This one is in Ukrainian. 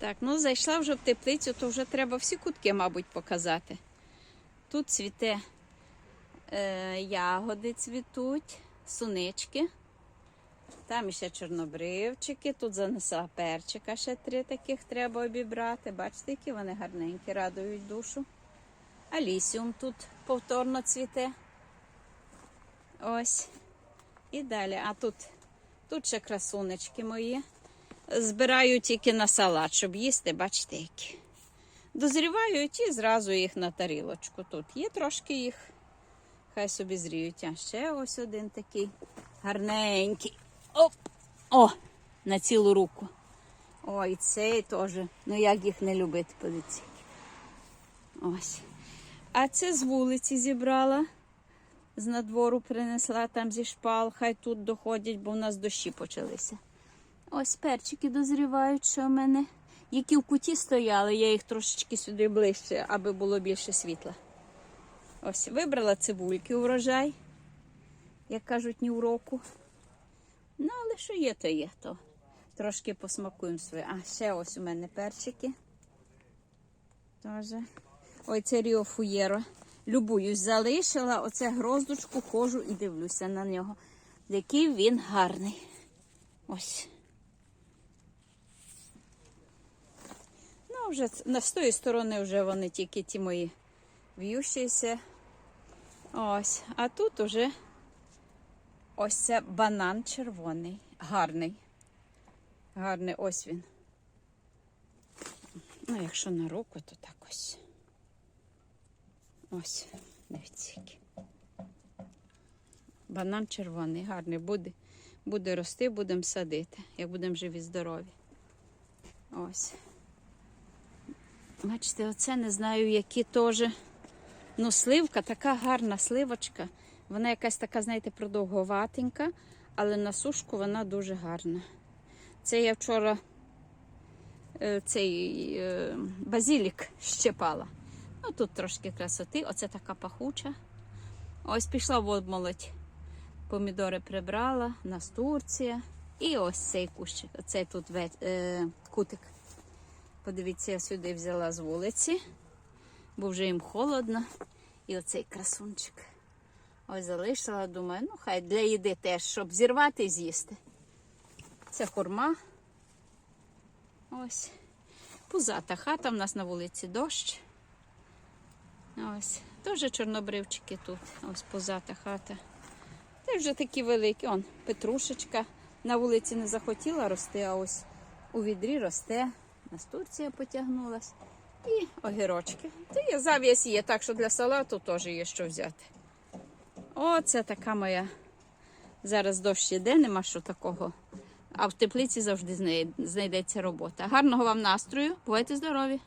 Так, ну зайшла вже в теплицю, то вже треба всі кутки, мабуть, показати. Тут цвіте е, ягоди цвітуть, сунички. Там ще чорнобривчики, тут занесла перчика, ще три таких треба обібрати. Бачите, які вони гарненькі, радують душу. Алісіум тут повторно цвіте. Ось. І далі. А тут, тут ще красунечки мої. Збираю тільки на салат, щоб їсти, бачите, які. Дозрівають і зразу їх на тарілочку. Тут є трошки їх. Хай собі зріють. А ще ось один такий гарненький. Оп! О! На цілу руку. Ой, цей теж. Ну як їх не любити, подивіться. Ось. А це з вулиці зібрала. З надвору принесла там зі шпал, хай тут доходять, бо в нас дощі почалися. Ось перчики дозрівають, що в мене. Які в куті стояли, я їх трошечки сюди ближче, аби було більше світла. Ось, вибрала цибульки урожай, як кажуть, ні в року. Ну, але що є, то є, то трошки посмакуємо своє. А, ще ось у мене перчики. Тоже. Ой, це Ріо Фуєро. Любуюсь, залишила оце гроздочку, хожу і дивлюся на нього. Який він гарний. Ось. Вже з тої сторони вже вони тільки ті мої в'ющіся. Ось. А тут уже ось це банан червоний. Гарний. Гарний ось він. Ну, якщо на руку, то так ось. Ось, дивіться. Банан червоний, гарний. Буде, буде рости, будемо садити, як будемо живі, здорові. Ось. Бачите, оце не знаю, які теж. Ну, сливка, така гарна сливочка. Вона якась така, знаєте, продовговатенька, але на сушку вона дуже гарна. Це я вчора е, цей е, базілік щепала. Ну, тут трошки красоти. Оце така пахуча. Ось пішла в обмолоть. Помідори прибрала, настурція. І ось цей кущик. Оцей тут е, кутик. Подивіться, я сюди взяла з вулиці, бо вже їм холодно. І оцей красунчик. Ось залишила, думаю, ну хай для їди теж, щоб зірвати і з'їсти. Це хурма. Ось. Пузата хата, в нас на вулиці дощ. Ось. Теж чорнобривчики тут. Ось пузата хата. Це вже такі великі. Он петрушечка. На вулиці не захотіла рости, а ось у відрі росте. Настурція потягнулась. І огірочки. Та є зав'язь є, так що для салату теж є що взяти. Оце така моя. Зараз дощ іде, нема що такого. А в теплиці завжди знайдеться робота. Гарного вам настрою, бувайте здорові!